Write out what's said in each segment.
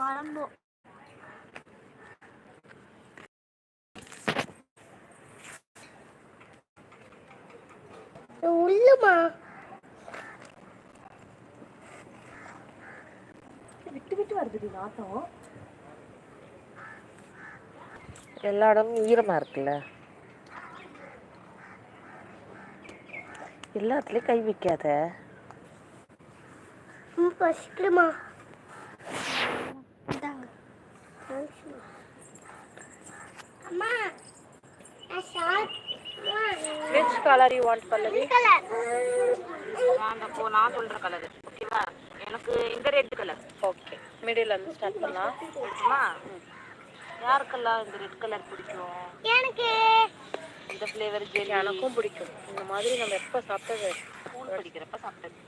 குழம்பு உள்ளுமா? விட்டு விட்டு வருதுடி நாட்டம் எல்லா இடமும் ஈரமா இருக்குல்ல? எல்லாத்துலயும் கை வைக்காத? பசிக்குமா அம்மா நான் short which colour you want Pallavi நான் அப்போ நான் சொல்ற கலர் ஓகேவா? எனக்கு இந்த ரெட் கலர் ஓகே மிடில் இருந்து ஸ்டார்ட் பண்ணலாம். பிடிக்குமா? யாருக்கெல்லாம் இந்த ரெட் கலர் பிடிக்கும்? எனக்கு இந்த ஃப்ளேவர் ஜெல்லி எனக்கும் பிடிக்கும். இந்த மாதிரி நம்ம எப்போ சாப்பிட்டது? ஸ்கூல் படிக்கிறப்ப சாப்பிட்டது.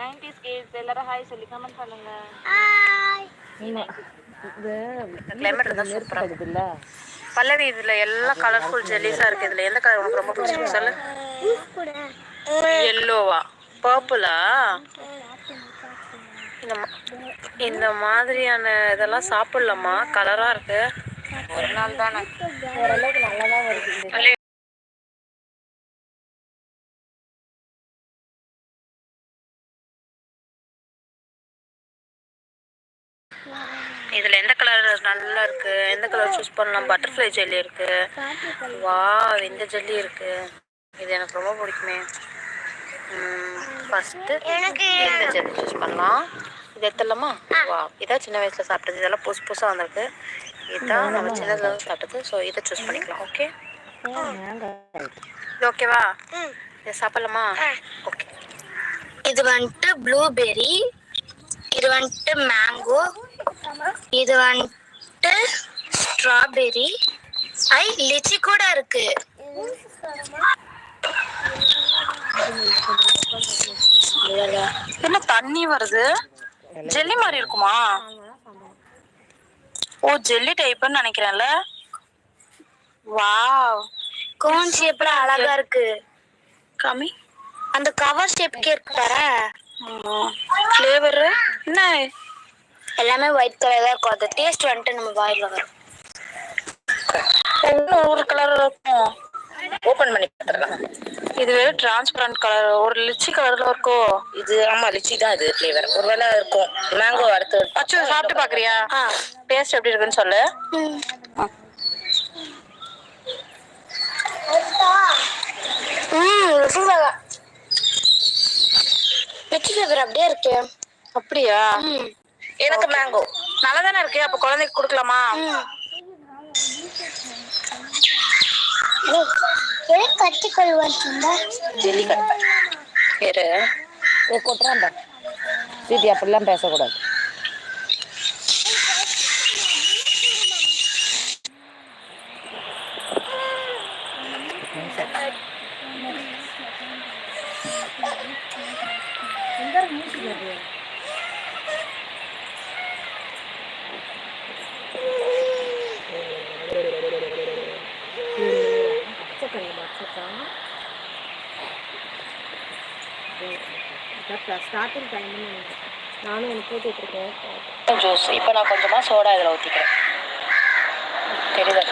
நைன்டிஸ் கிட்ஸ் எல்லாரும் ஹாய் சொல்லி கமெண்ட் பண்ணுங்க. ஹாய் இது Climate தான் படுது இல்ல? பல்லவி இதுல எல்லாம் கலர்ஃபுல் ஜெல்லிஸா இருக்கு இதுல. எந்த கலர் உனக்கு ரொம்ப பிடிச்சிருக்கு சொல்லு? எல்லோவா பர்பிளா இந்த இந்த மாதிரியான இதெல்லாம் சாப்பிடலாமா? கலரா இருக்கு. ஒரு நாள் தானே. ஓரளவுக்கு நல்லா தான் வருது இதுல எந்த கலர் நல்லா இருக்கு எந்த கலர் சூஸ் பண்ணலாம்? பட்டர்ஃப்ளை ஜெல்லி இருக்கு. வா இந்த ஜெல்லி இருக்கு. இது எனக்கு ரொம்ப பிடிக்குமே. ஃபர்ஸ்ட் எனக்கு இந்த ஜெல்லி சூஸ் பண்ணலாம்? இது எடுத்துடலாமா? வா இதான் சின்ன வயசுல சாப்பிட்டது. இதெல்லாம் புதுசு புதுசா வந்திருக்கு. இதான் நம்ம சின்னதுல சாப்பிட்டது. ஸோ இதை சூஸ் பண்ணிக்கலாம் ஓகே இது? ஓகேவா இதை சாப்பிடலாமா? ஓகே இது வந்துட்டு ப்ளூபெர்ரி இது வந்துட்டு மேங்கோ இது வந்துட்டு ஸ்ட்ராபெர்ரி ஐ லிச்சி கூட இருக்கு. என்ன தண்ணி வருது? ஜெல்லி மாதிரி இருக்குமா? ஓ ஜெல்லி டைப்னு நினைக்கிறேன்ல. வாவ். கோன் ஷேப்ல அழகா இருக்கு. கம்மி. அந்த கவர் ஷேப்க்கே இருக்கு பாரு ஃப்ளேவர் என்ன? எல்லாமே ஒயிட் கலர் தான் இருக்கும். அந்த டேஸ்ட் வந்துட்டு நம்ம வாயில வரும். இன்னும் ஒரு கலர் இருக்கும்? ஓபன் பண்ணி பார்த்துடலாம். இது வெறும் டிரான்ஸ்பரண்ட் கலர் ஒரு லிச்சி கலர்ல இருக்கோ? இது ஆமா லிச்சி தான் இது ஃப்ளேவர் ஒருவேளை இருக்கும். மேங்கோ அடுத்து அச்சு சாப்பிட்டு பாக்குறியா டேஸ்ட் எப்படி இருக்குன்னு சொல்லு. லிச்சி ஃபிளேவர் அப்படியே இருக்கு. அப்படியா? எனக்கு மேங்கோ நல்லா தானே இருக்கு? அப்ப குழந்தைக்கு கொடுக்கலாமா? வச்சுருந்தா ஜெல்லி கட்டை இரு ஏ கொட்டுறாண்டா சீட்டி அப்படிலாம் பேசக்கூடாது. ஸ்டார்டிங் டைம் நானும் எனக்கு போட்டுட்டு இருக்கேன் ஜூஸ் இப்போ நான் கொஞ்சமாக சோடா இதில் ஊற்றிக்கிறேன் தெரியுதா?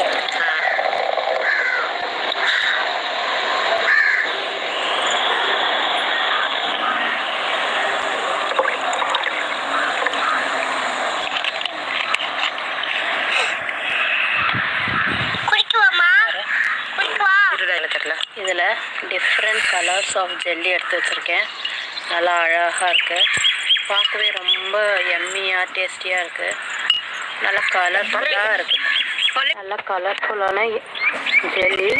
குடிக்குவாமா குடிக்குவா இருடா எனக்கு தெரியல இதில் பீஸ் ஆஃப் ஜெல்லி எடுத்து வச்சுருக்கேன். நல்லா அழகாக இருக்குது பார்க்கவே ரொம்ப எம்மியாக டேஸ்டியாக இருக்குது நல்லா கலர்ஃபுல்லாக இருக்குது நல்லா கலர்ஃபுல்லான ஜெல்லி.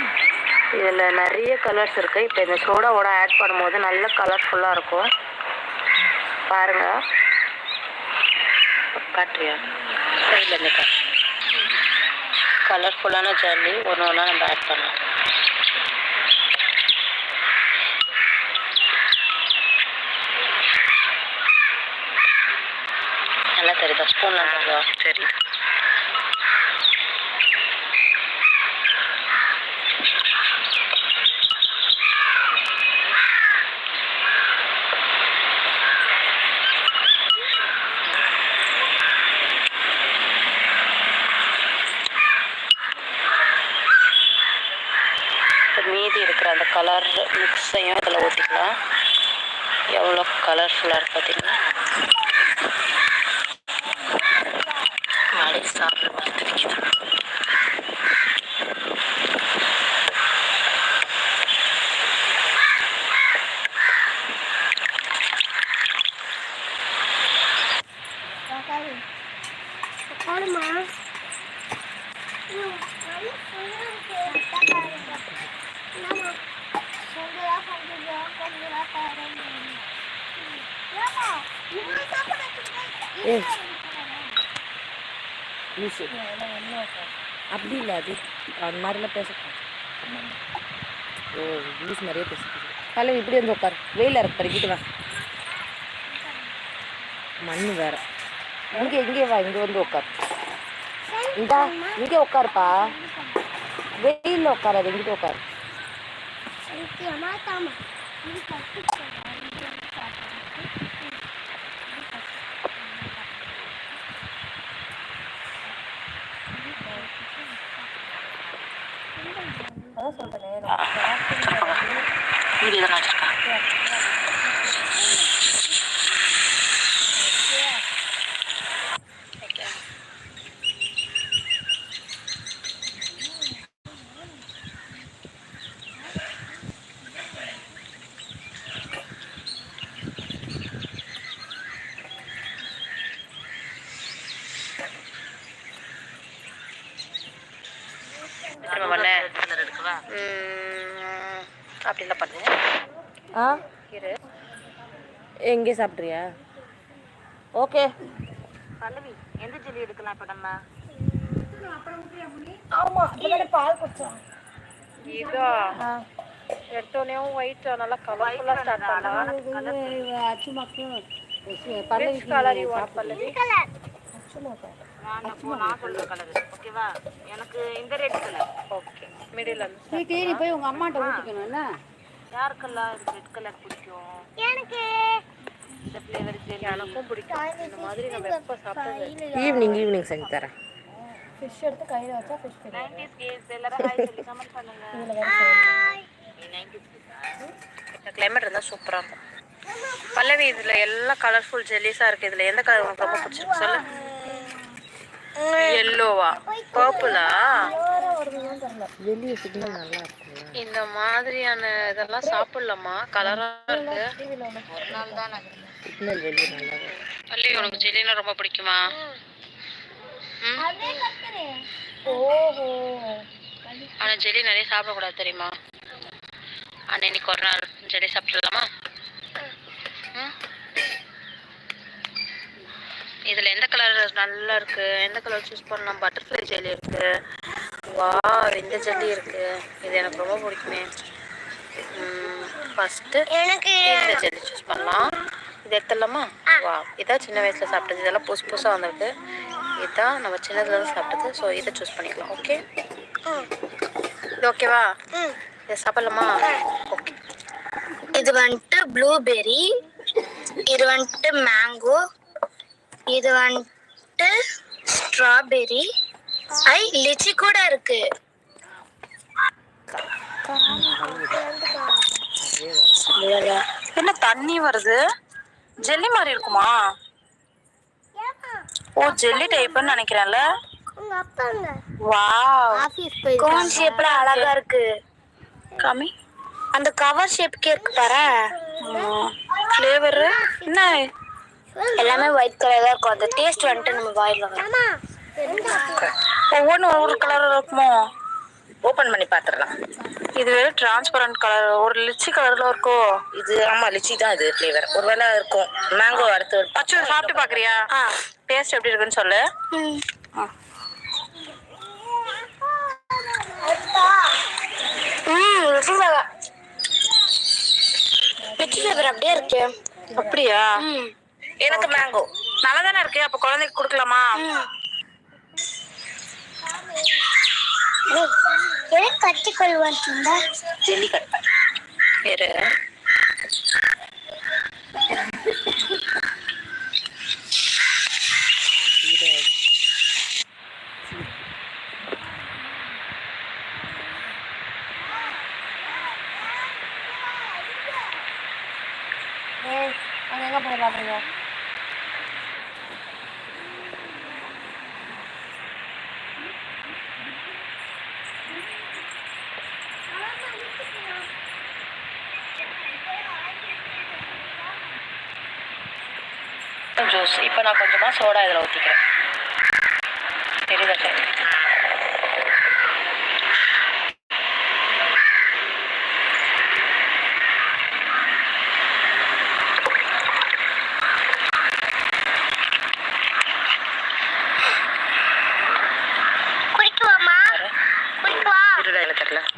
இதில் நிறைய கலர்ஸ் இருக்குது இப்போ இந்த சோடாவோட ஆட் பண்ணும்போது நல்ல கலர்ஃபுல்லாக இருக்கும். பாருங்கள் காட்டுறியா? சைடில் இருந்து கலர்ஃபுல்லான ஜெல்லி ஒன்று ஒன்றா நம்ம ஆட் பண்ணலாம். நல்லா தெரியுதா? ஸ்பூன்லாம் சரிதா சரி. மீதி இருக்கிற அந்த கலர் மிக்ஸையும் இதில் ஊற்றிக்கலாம் எவ்வளோ கலர்ஃபுல்லாக இருக்குது பார்த்தீங்கன்னா ました。அப்படி இல்லை அது அந்த மாதிரிலாம் பேசக்கூடாது ஓ இங்கிலீஷ் மாதிரியே பேச பல்லவி இப்படி வந்து உட்கார். வெயில் இருக்கு பறிக்கிட்டு வா. மண் வேற. இங்கே இங்கே வா இங்கே வந்து உட்கார். இந்தா இங்கே உட்காருப்பா. வெயிலில் உட்காராது எங்கிட்ட உட்காரு. வீடியோ தானே வச்சுருக்கேன் திரும்ப பண்ண ம், அப்படிலாம் பண்ணு ஆ இரு எங்கே சாப்பிட்றியா? ஓகே. பல்லவி எந்த ஜெல்லி எடுக்கலாம் இப்போ நம்ம? இதா? எடுத்தோடனேயும் ஒயிட் நல்லா கலர்ஃபுல்லாக ஸ்டார்ட் பண்ணலாம் you want, பல்லவி. எனக்கு இந்த ரெட் கலர் ஓகே மிடில் நீ போய் உங்க அம்மாட்ட ஊத்திக்கணும் என்ன? யாருக்கெல்லாம் ரெட் கலர் பிடிக்கும்? எனக்கு இந்த ஃப்ளேவர் ஜெல்லி எனக்கும் பிடிக்கும். இந்த மாதிரி நம்ம எப்போ சாப்பிட்டது? ஈவினிங் ஈவினிங் செஞ்சு தரேன். ஃபிஷ் எடுத்து கையில வச்சா ஃபிஷ் நைன்டிஸ் கேஸ் எல்லாரும் ஹாய் சொல்லி கமெண்ட் பண்ணுங்க. இந்த கிளைமேட் இருந்தால் சூப்பராக இருக்கும். பல்லவி இதில் எல்லாம் கலர்ஃபுல் ஜெல்லிஸாக இருக்குது இதில் எந்த கலர் உனக்கு ரொம்ப பிடிச்சிருக்கு? சொல்லு. எல்லோவா பர்பிளா இந்த மாதிரியான இதெல்லாம் சாப்பிடலாமா? கலராக இருக்கு. சிக்னல் வெளியே நல்லா வரும். பல்லவி உனக்கு ஜெல்லினா ரொம்ப பிடிக்குமா? ம்? ஆனால் ஜெல்லி நிறைய சாப்பிடக்கூடாது தெரியுமா? ஆனால் இன்னைக்கு ஒரு நாள் ஜெல்லி சாப்பிடலாமா இதில் எந்த கலர் நல்லா இருக்கு? எந்த கலர் சூஸ் பண்ணலாம்? பட்டர்ஃப்ளை ஜெல்லி இருக்கு. வா இந்த ஜெல்லி இருக்கு. இது எனக்கு ரொம்ப பிடிக்குமே. ஃபஸ்ட்டு எனக்கு இந்த ஜெல்லி சூஸ் பண்ணலாம். இது எடுத்துடலாமா? வா. இதான் சின்ன வயசில் சாப்பிட்டது. இதெல்லாம் புதுசு புதுசாக வந்திருக்கு. இதான் நம்ம சின்னதுலேருந்து சாப்பிட்டது. ஸோ இதை சூஸ் பண்ணிக்கலாம் ஓகே இது ஓகேவா இதை சாப்பிடலாமா? ஓகே இது வந்துட்டு ப்ளூபெர்ரி இது வந்துட்டு மேங்கோ இது வந்துட்டு ஸ்ட்ராபெர்ரி ஐ லிச்சி கூட இருக்கு. என்ன தண்ணி வருது? ஜெல்லி மாதிரி இருக்குமா? ஓ ஜெல்லி டைப்னு நினைக்கிறேன்ல. வாவ் கோன் ஷேப்ல அழகா இருக்கு. காமி அந்த கவர் ஷேப் கேக் பாரு. ஃப்ளேவர் என்ன? எல்லாமே ஒயிட் கலர்ல இருக்கும். அந்த டேஸ்ட் வந்துட்டு நம்ம வாயில் வரும். ஒவ்வொன்றும் ஒவ்வொரு கலர் இருக்குமோ? ஓபன் பண்ணி பாத்துடலாம் இது வெறும் டிரான்ஸ்பரண்ட் கலர் ஒரு லிச்சி கலர்ல இருக்கோ? இது ஆமா லிச்சி தான் இது ஃப்ளேவர் ஒருவேளை இருக்கும். மேங்கோ அடுத்து அச்சு சாப்பிட்டு பாக்குறியா? டேஸ்ட் எப்படி இருக்குன்னு சொல்லு. ம். லிச்சி ஃபிளேவர் அப்படியே இருக்கு. அப்படியா? ம். எனக்கு மேங்கோ நல்லா தானே இருக்கு? அப்ப குழந்தைக்கு கொடுக்கலாமா? ಎಲ್ಲಿ ಕಟ್ಟಿಕೊಳ್ಳುವಂತಿಂದ ಎಲ್ಲಿ ಕಟ್ಟ ಬೇರೆ Hey, ang nga pa இப்போ நான் கொஞ்சமாக சோடா இதில் ஊற்றிக்கிறேன் தெரியுதா சார்?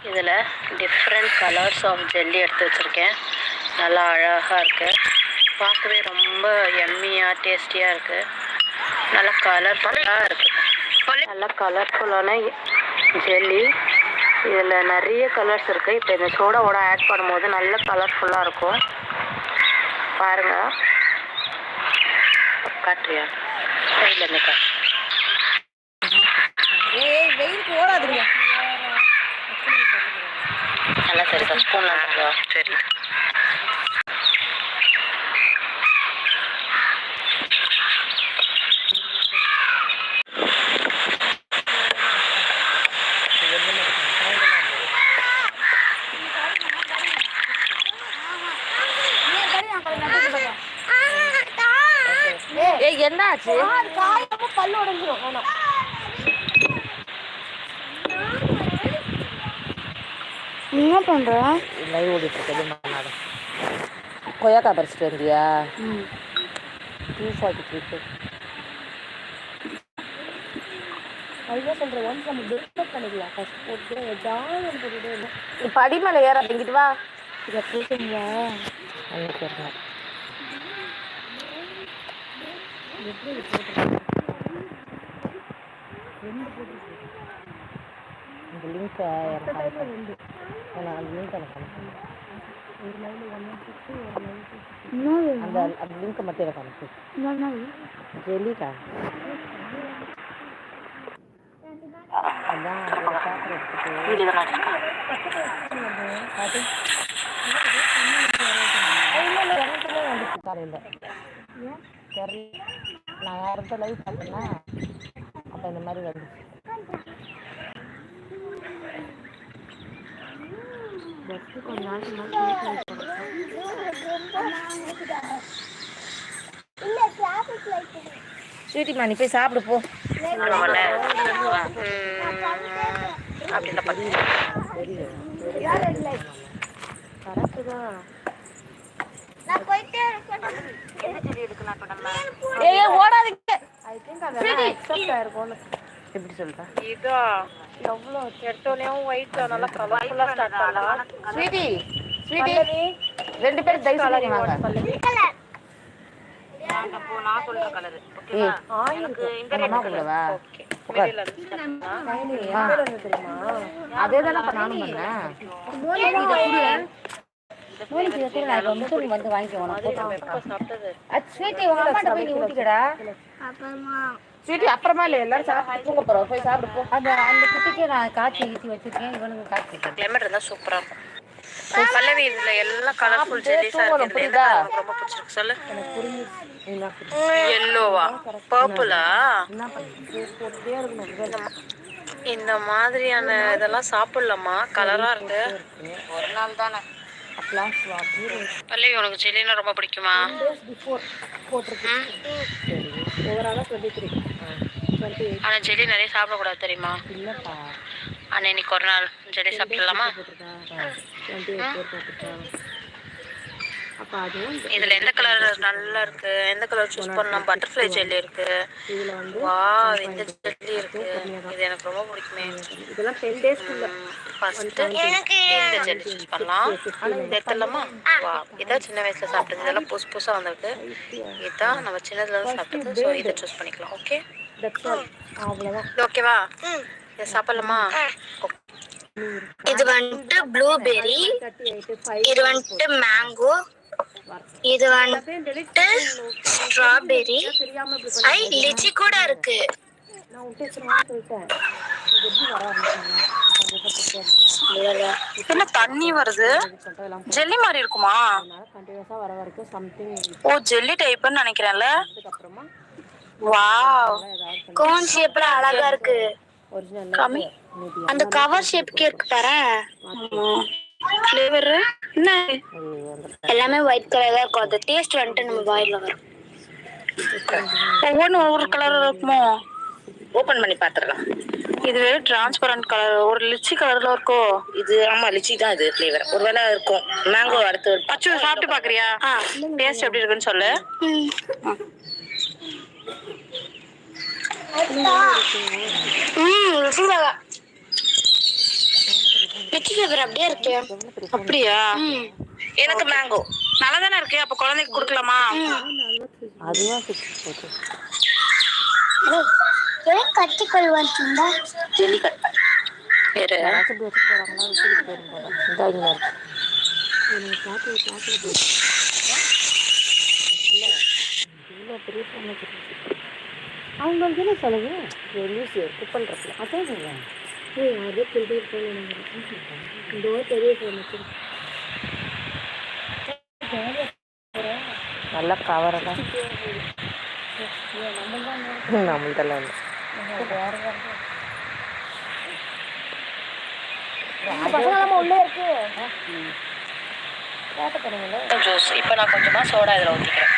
இதில் டிஃப்ரெண்ட் கலர்ஸ் ஆஃப் ஜெல்லி எடுத்து வச்சுருக்கேன். நல்லா அழகாக இருக்கு. பார்க்கவே ரொம்ப எம்மியாக டேஸ்டியாக இருக்கு. நல்லா கலர்ஃபுல்லாக இருக்கு. நல்லா கலர்ஃபுல்லான ஜெல்லி இதில் நிறைய கலர்ஸ் இருக்குது இப்போ இந்த சோடாவோட ஆட் பண்ணும்போது நல்ல கலர்ஃபுல்லாக இருக்கும். பாருங்க. காட்டுறியா? சைடில் இருந்து காட்டு. ஏய் வெயிலுக்கு ஓடாதுங்க நல்லா சரி ஸ்பூன்லாம் சரி. என்ன ஆச்சு காயப்போ பல்லு உடஞ்சிரும். வேணாம் நீ என்ன பண்ற? லைவ் ஓடிட்டு இருக்குது மாநாடு கொய்யாக்கா பறிச்சிட்டு வந்தியா? டூ ஃபார்ட்டி த்ரீ அதுதான் ஒன்ஸ் நம்ம பிஸ்னஸ் பண்ணிக்கலாம். ஃபர்ஸ்ட் போட்டு ஏதாவது நீ படிமலை ஏற அப்படிங்கிட்டு வா. இதை பேசுங்க அன்னைக்கு வரணும் இந்த லிங்க்கை எனக்கு அனுப்பு. எனக்கு அந்த லிங்க் எனக்கு அனுப்பு. இன்னொரு அந்த அந்த லிங்க்கை மட்டும் எனக்கு அனுப்பு இன்னொரு ஜெல்லிக்கா அதான் அதை பார்க்குறதுக்கு வீடியோ தான் வச்சுருக்கேன் எனக்குமே வந்துச்சு காலையில் தெரியல நான் யார்கிட்ட லைவ் பார்த்தேன்னா அப்போ இந்த மாதிரி வந்துச்சு கொஞ்ச முன்னாடி ஸ்வீட்டிமா நீ போய் சாப்பிடு போ. அப்படின்ற பத்தி ஐ திங்க் அதெல்லாம் அக்செப்ட் ஆயிருக்கும்னு எப்படி சொல்றா இதான் எவ்வளோ எடுத்தோடனேயும் ஒயிட் நல்லா கலர்ஃபுல்லாக ஸ்டார்ட் பண்ணலாம் ஸ்வீட்டி ஸ்வீட்டி ரெண்டு பேரும் தயவு செய்து வாங்க அப்போ நான் சொல்ற கலர் ஏய் எனக்கு இந்த அதே தானே நானும் பண்ணேன் இதை வந்து வாங்கிக்கோ உனக்கு அது ஸ்வீட்டி உங்க அம்மாட்ட போய் நீ ஊட்டிக்கடா ஸ்வீட்டி அப்புறமா இல்லை எல்லாரும் சாப்பிட்டு தூங்க போறோம். போய் சாப்பிடு போ. அந்த அந்த குட்டிக்கு நான் காய்ச்சி ஊற்றி வச்சிருக்கேன். இவனுக்கு காய்ச்சி கிளைமேட் இருந்தால் சூப்பராக இருக்கும். பல்லவி இதுல எல்லாம் கலர்ஃபுல் ஜெல்லிஸாக இருக்கு. உனக்கு ரொம்ப பிடிச்சிருக்கு. சொல்லு. எல்லோவா பர்பிளா இந்த மாதிரியான இதெல்லாம் சாப்பிடலாமா? கலரா இருக்கு. ஒரு நாள் தானே. பல்லவி உனக்கு ஜெல்லினா ரொம்ப பிடிக்குமா? ஆனா ஜெல்லி நிறைய சாப்பிடக்கூடாது தெரியுமா? இல்லைப்பா. ஆனா இன்னைக்கு ஒரு நாள். ஜெல்லி சாப்பிடலாமா அப்போ அதுவும் இதுல எந்த கலர் நல்லா இருக்கு எந்த கலர் சூஸ் பண்ணலாம்? பட்டர்ஃப்ளை ஜெல்லி இருக்கு. இதில் வந்து வா இந்த ஜெல்லி இருக்கு. இது எனக்கு ரொம்ப பிடிக்குமே. இதெல்லாம் டென் டேஸ்க்குள்ள ஃபர்ஸ்ட் இந்த ஜெல்லி சூஸ் பண்ணலாம். இது எடுத்துடலாமா? வா இதான் சின்ன வயசுல சாப்பிட்டது. இதெல்லாம் புதுசு புதுசா வந்திருக்கு. இதான் நம்ம சின்னதுல இருந்து சாப்பிட்டது. ஸோ இதை சூஸ் பண்ணிக்கலாம். ஓகே ஓகேவா இதை சாப்பிடலாமா? இது வந்துட்டு ப்ளூபெர்ரி இது வந்துட்டு மேங்கோ இது வந்துட்டு இப்படி ஐ லிச்சி கூட இருக்கு. என்ன தண்ணி வருது? ஜெல்லி மாதிரி இருக்குமா? ஓ ஜெல்லி டைப்னு நினைக்கிறேன்ல. வாவ் கோன் ஷேப்ல அழகா இருக்கு. கம்மி அந்த கவர் ஷேப்க்கே இருக்கு பாரு ஃப்ளேவர் என்ன? எல்லாமே ஒயிட் கலர் தான் இருக்கும். அந்த டேஸ்ட் வந்துட்டு நம்ம வாயில வரும். ஒவ்வொன்றும் ஒவ்வொரு கலர் இருக்குமோ? ஓபன் பண்ணி பாத்துடலாம். இது டிரான்ஸ்பரண்ட் கலர் ஒரு லிச்சி கலர்ல இருக்கோ? இது ஆமா லிச்சி தான் இது ஃப்ளேவர் ஒருவேளை இருக்கும். மேங்கோ அடுத்து அச்சு சாப்பிட்டு பாக்குறியா? டேஸ்ட் எப்படி இருக்குன்னு சொல்லு. ம். ருசிதாக லிச்சி ஃபிளேவர் அப்படியே இருக்கு அப்படியா? எனக்கு மேங்கோ நல்லா தானே இருக்கு? அப்ப குழந்தைக்கு கொடுக்கலாமா? அதுவா போச்சு ஏன் கட்டிக்கொள் வந்துட்டா ஜெல்லி கட் இரு வச்சுட்டு வச்சுட்டு போகிறாங்களா விட்டுட்டு போயிடும் போல. இந்த இங்கே இருக்கு இவ்வளோ பெரிய பொண்ணு அவங்களுக்கு என்ன செலவு லூசி குக் பண்ணுறதுல அதான் சொல்லுவேன் அதே பெரிய ஃபோன் இந்த பெரிய ஃபோன் நல்லா கவரெல்லாம் நம்மள்தெல்லாம் பசங்களாம உள்ளே இருக்கு. ஜூஸ். இப்போ நான் கொஞ்சமா சோடா இதில் ஊற்றிக்கிறேன்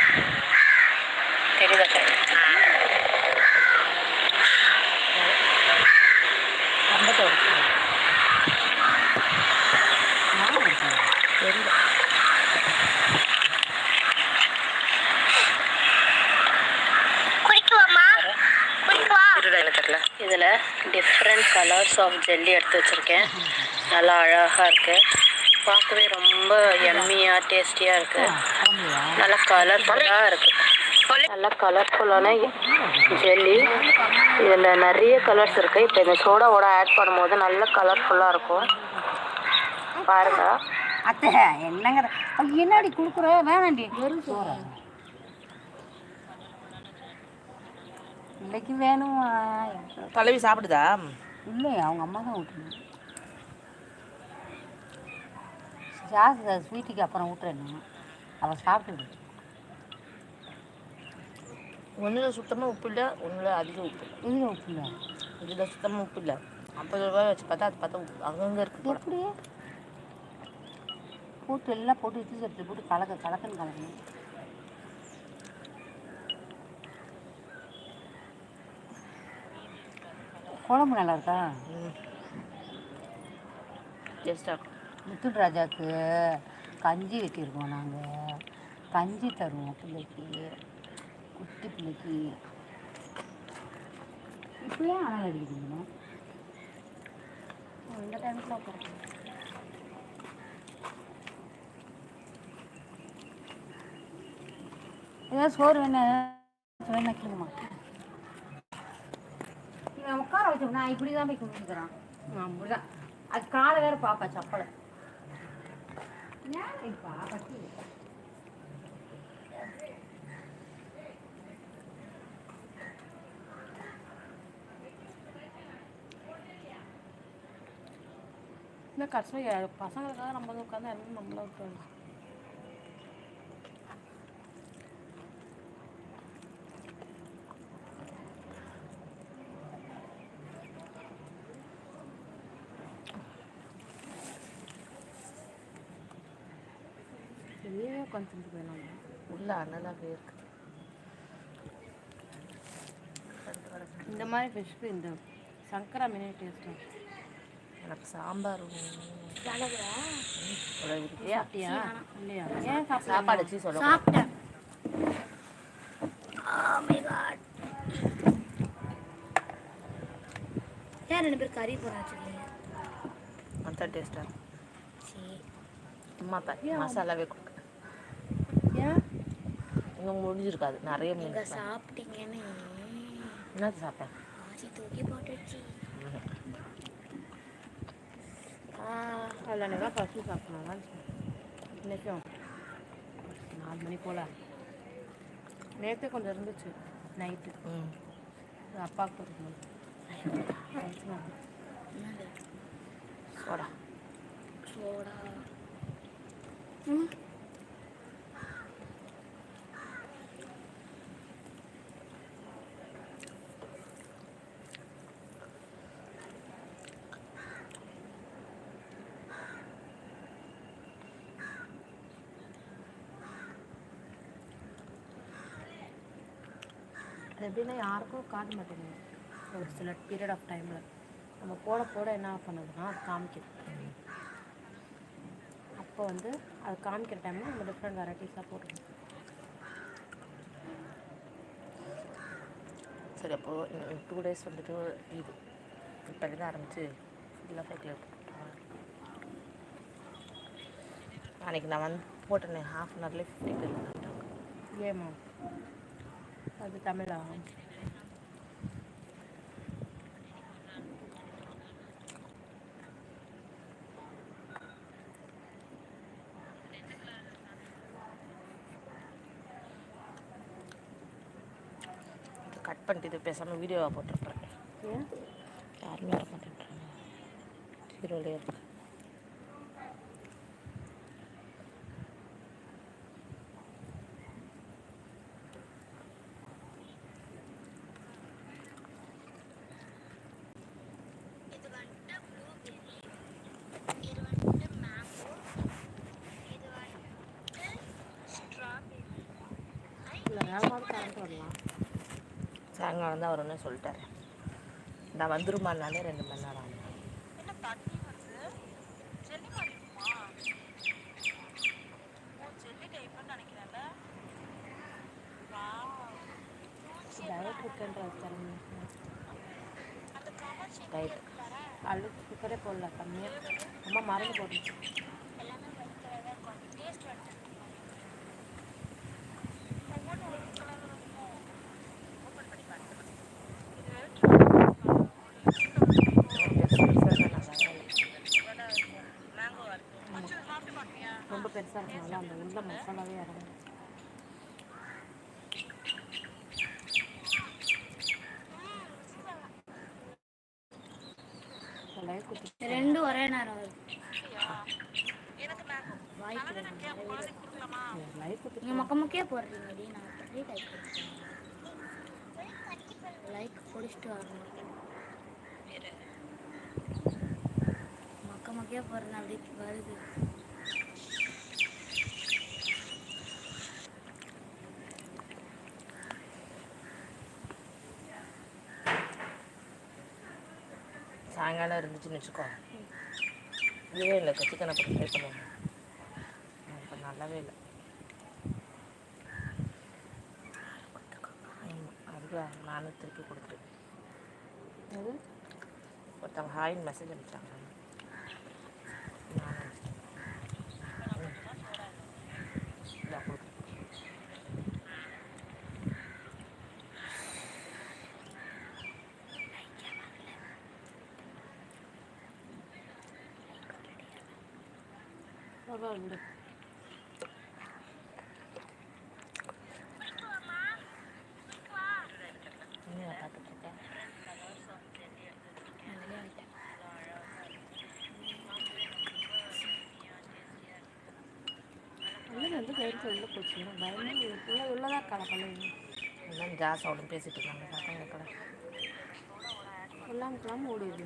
தெரியுதா சார் குடிக்குவாமா குடிக்குவா இருடா எனக்கு தெரியல இதில் டிஃப்ரெண்ட் கலர்ஸ் ஆஃப் ஜெல்லி எடுத்து வச்சுருக்கேன். நல்லா அழகாக இருக்கு. பார்க்கவே ரொம்ப எம்மியாக டேஸ்டியாக இருக்கு. நல்லா கலர்ஃபுல்லாக இருக்கு. நல்லா கலர்ஃபுல்லான ஜெல்லி. இதில் நிறைய கலர்ஸ் இருக்கு. இப்போ இந்த சோடாவோட ஆட் பண்ணும்போது நல்ல கலர்ஃபுல்லாக இருக்கும். பாருங்க. அத்தை என்னங்க என்னடி கொடுக்குற? வேணாண்டி. வெறும் சோறு இன்னைக்கு வேணுமா? பல்லவி சாப்பிடுதா? இல்லை அவங்க அம்மா தான் ஊட்டணும் ஜாஸ்தி ஸ்வீட்டுக்கு அப்புறம் ஊட்டுறேன் அவள் சாப்பிட்டுடு ஒன்றில் சுத்தமாக உப்பு இல்லை ஒன்றில் அதிக உப்பு இதில் உப்பு இல்லை. இதில் சுத்தமாக உப்பு இல்லை. ஐம்பது ரூபாய் வச்சு பார்த்தா அது பார்த்தா உப்பு. அங்கங்கே இருக்கு போல. எப்படி போட்டு எல்லாம் போட்டு இட்லி சட்டில் போட்டு கலக்க கலக்கன்னு கலக்கணும் குழம்பு நல்லா இருக்கா டேஸ்ட்டாக இருக்கும் முத்துட் ராஜாக்கு கஞ்சி வைக்கிருக்கோம் நாங்கள் கஞ்சி தருவோம் பிள்ளைக்கு. குட்டி பிள்ளைக்கு. இப்படியே ஆனால் அடிக்கிறீங்க இந்த டைம் சாப்பிட்றோம் ஏதாவது சோறு வேணும் வேணும் வைக்கணுமா உட்கார வச்சு நான் இப்படி தான் போய் கொடுத்துக்கிறான் அப்படிதான். அது காலை வேற பாப்பா சப்பலை. இல்லை கடைசியில் பசங்களுக்காக நம்ம உட்காந்து எல்லாம் நம்மள உட்காந்து உட்காந்து போயிடலாம் உள்ள அனலாகவே இருக்கு. இந்த மாதிரி ஃபிஷ்க்கு இந்த சங்கரா மீனே டேஸ்ட்டாக எனக்கு சாம்பார் சாப்பிட்டியா இல்லையா? ஏன் சாப்பாடு வச்சு சொல்ல. சாப்பிட்டேன். ஏன் ரெண்டு பேர் கறி போறாச்சு அந்த டேஸ்ட்டாக அம்மா பா மசாலாவே ஏன் இங்கே முடிஞ்சிருக்காது. நிறைய மீன் சாப்பிட்டீங்கன்னு. என்னது சாப்பிட்டேன் தூக்கி அதில் எனக்கு பசி சாப்பிடணும் இன்னைக்கும் நாலு மணி போல். நேற்றே கொஞ்சம் இருந்துச்சு நைட்டு அப்பாவுக்கு இருக்கும்போது சோடா. சோடா. அது எப்படின்னா யாருக்கும் காட்ட மாட்டேங்குது. ஒரு சில பீரியட் ஆஃப் டைமில் நம்ம போட போட என்ன பண்ணுதுன்னா அது காமிக்குது. அப்போ வந்து அது காமிக்கிற டைமில் நம்ம டிஃப்ரெண்ட் வெரைட்டிஸாக போட்டுக்கணும் சரி அப்போது டூ டேஸ் வந்துட்டு இது. இப்போலேருந்து ஆரம்பித்து ஃபுல்லாக ஃபைக்கில் அன்றைக்கி நான் வந்து போட்டேனே ஹாஃப் அன் ஹவர்லேயே ஃபிஃப்டி வந்துட்டாங்க ஏமா அது தமிழா? கட் பண்ணிட்டு இது பேசாமல் வீடியோவாக போட்டிருப்பேன் ஏன்? யாருமே வர மாட்டேன்றாங்க. ஹீரோலே இருக்கு இது வந்துட்டு ப்ளூபெர்ரி இது வந்துட்டு மேங்கோ இது வந்துட்டு ஸ்ட்ராபெர்ரி இல்லை வேகமாக கரண்ட் வரலாம் சாயங்காலம் தான் வரும்னு சொல்லிட்டாரு. நான் வந்துருமானாலே ரெண்டு மணி நேரம் ஆகும் ரைட் அள்ளு சுகரே போடல கம்மியாக அம்மா மறந்து போடணும் எல்லாமே ஒயிட் கலராக இருக்கும் டேஸ்ட் வந்துட்டு ஒவ்வொன்றும் ஒயிட் கலரில் இருக்கும் ஓப்பன் பண்ணி பார்த்து மேங்கோவாக இருக்கும் கொஞ்சம் சாப்பிட்டு பார்த்தியா ரொம்ப பெருசாக இருக்கனால அந்த உள்ள மசாலாவே இறங்கும் லைவ் குத்தி ரெண்டு ஒரே நேரம் குத்தி நீங்கள் மொக்க முக்கிய போடுறீங்கடி நான் பெரிய டைப் லைக் பிடிச்சிட்டு வரணும். மொக்க மொக்கையா போடுறேன் அப்படி வருது. சாயங்காலம் இருந்துச்சுன்னு வச்சுக்கோ. இதுவே இல்லை. சிக்கனை போட்டு ட்ரை பண்ணுவாங்க இப்போ நல்லாவே இல்லை. அதுக்கு நானும் திருப்பி கொடுத்துருக்கேன். ஒருத்தவங்க ஹாயின் மெசேஜ் அனுப்பிச்சாங்க நானும் இந்தா கொடுக்குறேன். இருக்கேன் பல்லு வந்து கயிறு உள்ள போச்சு. பயமா உள்ள உள்ளதா இருக்காளா பல்லு. எல்லாம் ஜாஸ் அவளும் பேசிட்டு இருக்காங்க. சத்தம் கேட்கல எல்லாம் கிளம்ப ஓடிடுது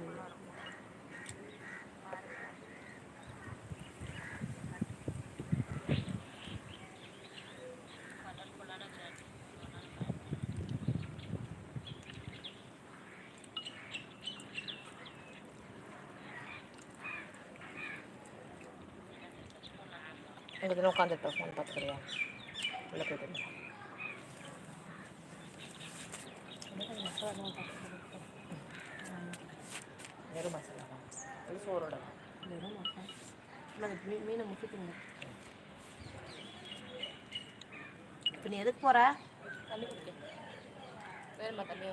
தினம் உட்காந்துருப்பேன் ஃபோன் பார்த்துக்கிறியா? உள்ள போயிட்டு. வெறும் மசாலா இது சோறோட. வெறும் மசாலா. இல்லை மீ மீனை முக்கிட்டுங்க இப்போ நீ எதுக்கு போகிற வேணுமா தண்ணி?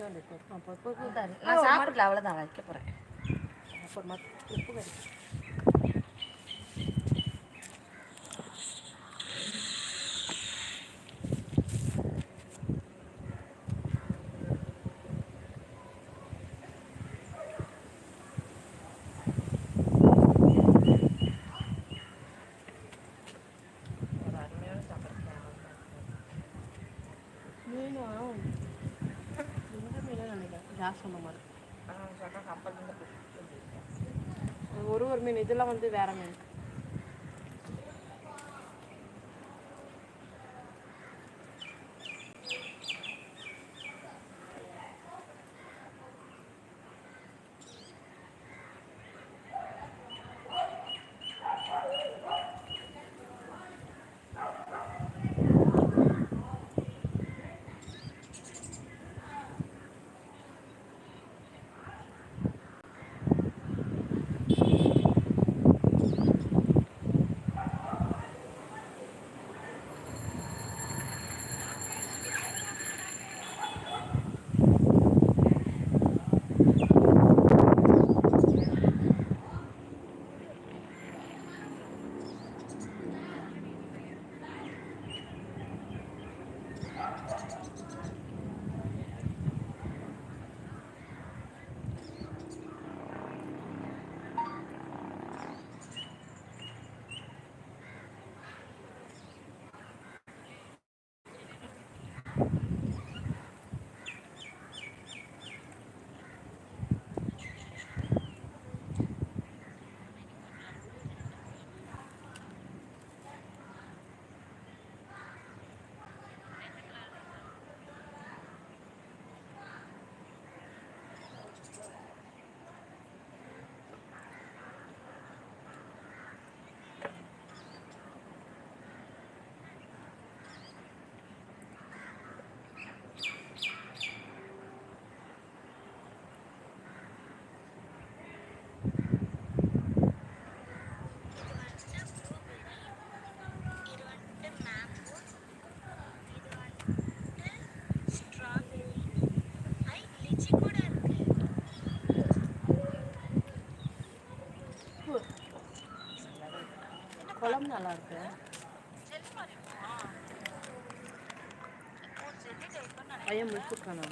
கொஞ்சம் இப்போ அப்போ இப்போ நான் சாப்பிடல அவ்வளோதான் வைக்க போகிறேன் அப்புறமா உப்பு கறிக்கு மீனும் இந்த மீன் ஜாஸ் சொன்ன மாதிரி. அது ஒரு ஒரு மீன் இதெல்லாம் வந்து வேற மீன். குழம்பு நல்லா இருக்கு பையன் முடிச்சுருக்கானா?